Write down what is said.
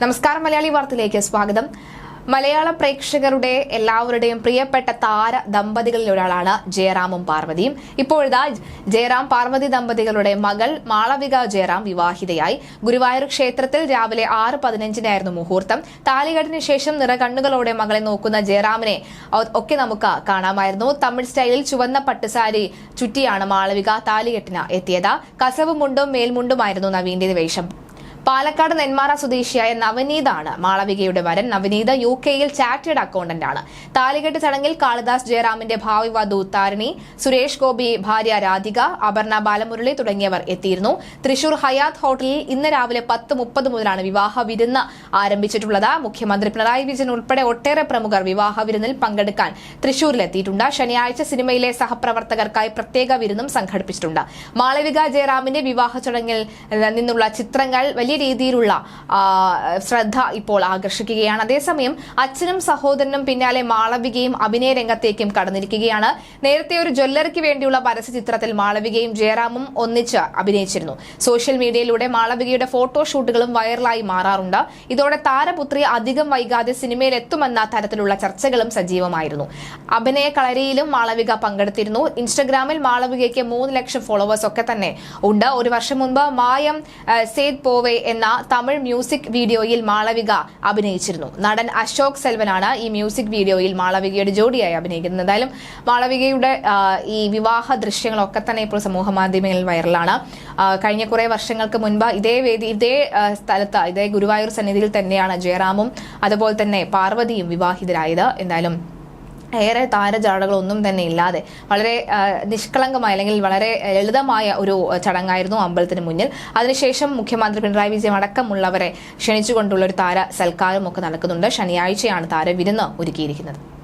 നമസ്കാരം മലയാളി വാർത്തയിലേക്ക് സ്വാഗതം. മലയാള പ്രേക്ഷകരുടെ എല്ലാവരുടെയും പ്രിയപ്പെട്ട താര ദമ്പതികളിൽ ഒരാളാണ് ജയറാമും പാർവതിയും. ഇപ്പോഴിതാ ജയറാം പാർവതി ദമ്പതികളുടെ മകൾ മാളവിക ജയറാം വിവാഹിതയായി. ഗുരുവായൂർ ക്ഷേത്രത്തിൽ രാവിലെ ആറ് പതിനഞ്ചിനായിരുന്നു മുഹൂർത്തം. താലികെട്ടിന് ശേഷം നിറകണ്ണുകളോടെ മകളെ നോക്കുന്ന ജയറാമിനെ ഒക്കെ നമുക്ക് കാണാമായിരുന്നു. തമിഴ് സ്റ്റൈലിൽ ചുവന്ന പട്ടുസാരി ചുറ്റിയാണ് മാളവിക താലികെട്ടിന് എത്തിയത്. കസവ് മുണ്ടും മേൽമുണ്ടുമായിരുന്നു നവീന്റെ വേഷം. പാലക്കാട് നെന്മാറ സ്വദേശിയായ നവനീതാണ് മാളവികയുടെ വരൻ നവനീത യു കെയിൽ ചാർട്ടേഡ് അക്കൗണ്ടന്റ് ആണ്. താലികെട്ട് ചടങ്ങിൽ കാളിദാസ് ജയറാമിന്റെ ഭാവി വധു താരിണി സുരേഷ് ഗോപി ഭാര്യ രാധിക അപർണ ബാലമുരളി തുടങ്ങിയവർ എത്തിയിരുന്നു. തൃശൂർ ഹയാത്ത് ഹോട്ടലിൽ ഇന്ന് രാവിലെ പത്ത് മുപ്പത് മുതലാണ് വിവാഹ വിരുന്ന് ആരംഭിച്ചിട്ടുള്ളത്. മുഖ്യമന്ത്രി പിണറായി വിജയൻ ഉൾപ്പെടെ ഒട്ടേറെ പ്രമുഖർ വിവാഹ വിരുന്നിൽ പങ്കെടുക്കാൻ തൃശൂരിലെത്തിയിട്ടുണ്ട്. ശനിയാഴ്ച സിനിമയിലെ സഹപ്രവർത്തകർക്കായി പ്രത്യേക വിരുന്നും സംഘടിപ്പിച്ചിട്ടുണ്ട്. മാളവിക ജയറാമിന്റെ വിവാഹ ചടങ്ങിൽ നിന്നുള്ള ചിത്രങ്ങൾ വലിയ രീതിയിലുള്ള ശ്രദ്ധ ഇപ്പോൾ ആകർഷിക്കുകയാണ്. അതേസമയം അച്ഛനും സഹോദരനും പിന്നാലെ മാളവികയും അഭിനയ രംഗത്തേക്കും കടന്നിരിക്കുകയാണ്. നേരത്തെ ഒരു ജ്വല്ലറിക്ക് വേണ്ടിയുള്ള പരസ്യ ചിത്രത്തിൽ മാളവികയും ജയറാമും ഒന്നിച്ച് അഭിനയിച്ചിരുന്നു. സോഷ്യൽ മീഡിയയിലൂടെ മാളവികയുടെ ഫോട്ടോഷൂട്ടുകളും വൈറലായി മാറാറുണ്ട്. ഇതോടെ താരപുത്രി അധികം വൈകാതെ സിനിമയിൽ എത്തുമെന്ന തരത്തിലുള്ള ചർച്ചകളും സജീവമായിരുന്നു. അഭിനയ കളരിയിലും മാളവിക പങ്കെടുത്തിരുന്നു. ഇൻസ്റ്റഗ്രാമിൽ മാളവികയ്ക്ക് മൂന്ന് ലക്ഷം ഫോളോവേഴ്സ് ഒക്കെ തന്നെ ഉണ്ട്. ഒരു വർഷം മുൻപ് മായം സെയ്ദ് പോവെ എന്ന തമിഴ് മ്യൂസിക് വീഡിയോയിൽ മാളവിക അഭിനയിച്ചിരുന്നു. നടൻ അശോക് സെൽവനാണ് ഈ മ്യൂസിക് വീഡിയോയിൽ മാളവികയുടെ ജോഡിയായി അഭിനയിക്കുന്നത്. എന്തായാലും മാളവികയുടെ ഈ വിവാഹ ദൃശ്യങ്ങളൊക്കെ തന്നെ ഇപ്പോൾ സമൂഹ മാധ്യമങ്ങളിൽ വൈറലാണ്. കഴിഞ്ഞ കുറെ വർഷങ്ങൾക്ക് മുൻപ് ഇതേ വേദി ഇതേ സ്ഥലത്ത് ഇതേ ഗുരുവായൂർ സന്നിധിയിൽ തന്നെയാണ് ജയറാമും അതുപോലെ തന്നെ പാർവതിയും വിവാഹിതരായത്. എന്തായാലും ഏറെ താരജാടകളൊന്നും തന്നെ ഇല്ലാതെ വളരെ നിഷ്കളങ്കമായ അല്ലെങ്കിൽ വളരെ ലളിതമായ ഒരു ചടങ്ങായിരുന്നു അമ്പലത്തിന് മുന്നിൽ. അതിനുശേഷം മുഖ്യമന്ത്രി പിണറായി വിജയൻ അടക്കമുള്ളവരെ ക്ഷണിച്ചുകൊണ്ടുള്ള ഒരു താര സൽക്കാരമൊക്കെ നടക്കുന്നുണ്ട്. ശനിയാഴ്ചയാണ് താര വിരുന്ന് ഒരുക്കിയിരിക്കുന്നത്.